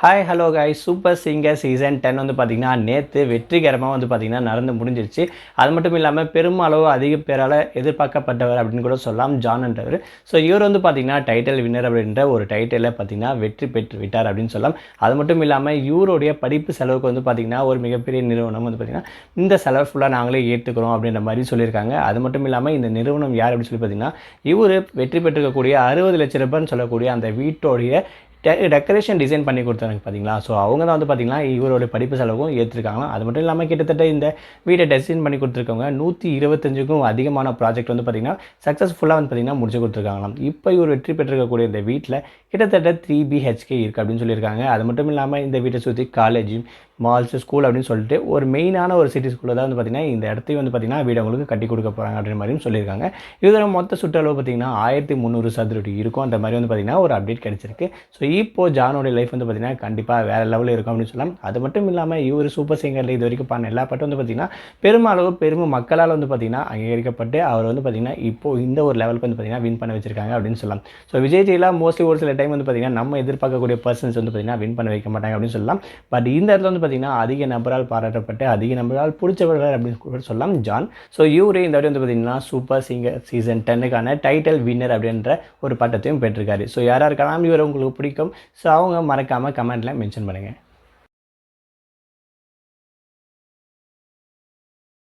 Hi hello guys Super Singer season ten வந்து பார்த்திங்கன்னா நேற்று வெற்றிகரமாக வந்து பார்த்திங்கன்னா நடந்து முடிஞ்சிருச்சு. அது மட்டும் இல்லாமல் பெருமளவு அதிக பேரால் எதிர்பார்க்கப்பட்டவர் அப்படின்னு கூட சொல்லலாம் ஜான்ன்றவர் ஸோ இவர் வந்து பார்த்திங்கன்னா டைட்டில் வின்னர் அப்படின்ற ஒரு டைட்டிலில் பார்த்திங்கன்னா வெற்றி பெற்று விட்டார் அப்படின்னு சொல்லலாம். அது மட்டும் இல்லாமல் இவருடைய படிப்பு செலவுக்கு வந்து பார்த்திங்கன்னா ஒரு மிகப்பெரிய நிறுவனம் வந்து பார்த்திங்கன்னா இந்த செலவு ஃபுல்லாக நாங்களே ஏற்றுக்கிறோம் அப்படின்ற மாதிரி சொல்லியிருக்காங்க. அது மட்டும் இல்லாமல் இந்த நிறுவனம் யார் அப்படின்னு சொல்லி பார்த்திங்கன்னா இவர் வெற்றி பெற்றிருக்கக்கூடிய அறுபது லட்ச ரூபான்னு சொல்லக்கூடிய அந்த வீட்டோடைய டெக்கரேஷன் டிசைன் பண்ணி கொடுத்தாங்க பார்த்தீங்களா ஸோ அவங்க தான் வந்து பார்த்தீங்கன்னா இவரோட படிப்பு செலவும் ஏற்றிருக்காங்களாம் அது மட்டும் இல்லாமல் கிட்டத்தட்ட இந்த வீட்டை டிசைன் பண்ணி கொடுத்துருக்கவங்க நூற்றி இருபத்தஞ்சுக்கும் அதிகமான ப்ராஜெக்ட் வந்து பார்த்தீங்கன்னா சக்ஸஸ்ஃபுல்லாக வந்து பார்த்திங்கன்னா முடிச்சு கொடுத்துருக்காங்களாம். இப்போ இவர் வெற்றி பெற்றிருக்கக்கூடிய இந்த வீட்டில் கிட்டத்தட்ட த்ரீ பிஹெச்கே இருக்குது அப்படின்னு சொல்லியிருக்காங்க. அது மட்டும் இல்லாமல் இந்த வீட்டை சுற்றி காலேஜ் மால்ஸ் ஸ்கூல் அப்படின்னு சொல்லிட்டு ஒரு மெயினான ஒரு சிட்டி ஸ்கூலில் தான் வந்து பார்த்தீங்கன்னா இந்த இடத்தையும் வந்து பார்த்திங்கன்னா வீடு அவங்களுக்கு கட்டி கொடுக்க போகிறாங்க அப்படின்ற மாதிரியும் சொல்லியிருக்காங்க. இதோட மொத்த சுற்றளவு பார்த்தீங்கன்னா ஆயிரத்தி முந்நூறு சதுரடி இருக்கும். அந்த மாதிரி வந்து பார்த்தீங்கன்னா ஒரு அப்டேட் கிடச்சிருக்கு. ஸோ இப்போ ஜானோடைய லைஃப் வந்து பார்த்தீங்கன்னா கண்டிப்பாக வேறு லெவலில் இருக்கும் அப்படின்னு சொல்லலாம். அது மட்டும் இல்லாமல் இவர் சூப்பர் சிங்கரில் இது வரைக்கும் பண்ண எல்லா பாட்டும் வந்து பார்த்தீங்கன்னா பெருமளவு பெரும் மக்களால் வந்து பார்த்திங்கன்னா அங்கீகரிக்கப்பட்டு அவர் வந்து பார்த்திங்கன்னா இப்போ இந்த ஒரு லெவலுக்கு வந்து பார்த்தீங்கன்னா வின் பண்ண வச்சிருக்காங்க அப்படின்னு சொல்லலாம். ஸோ விஜய் ஜெயலாம் மோஸ்ட்லி ஒரு சில டைம் வந்து பார்த்தீங்கன்னா நம்ம எதிர்பார்க்கக்கூடிய பர்சன்ஸ் வந்து பார்த்தீங்கன்னா வின் பண்ண வைக்க மாட்டாங்க அப்படின்னு சொல்லலாம். பட் இந்த இடத்துல வந்து பார்த்தீங்கன்னா அதிக நபரால் பாராட்டப்பட்டு அதிக நபரால் பிடிச்சவர்கள் அப்படின்னு கூட சொல்லலாம் ஜான். ஸோ இவரே இந்த வாட்டி வந்து பார்த்தீங்கன்னா சூப்பர் சிங்கர் சீசன் டென்னுக்கான டைட்டில் வின்னர் அப்படின்ற ஒரு பட்டத்தையும் பெற்றிருக்காரு. ஸோ யாராருக்கெல்லாம் இவர் உங்களுக்கு பிடிக்கும் ஸோ அவங்க மறக்காமல் கமெண்ட்டில் மென்ஷன் பண்ணுங்கள்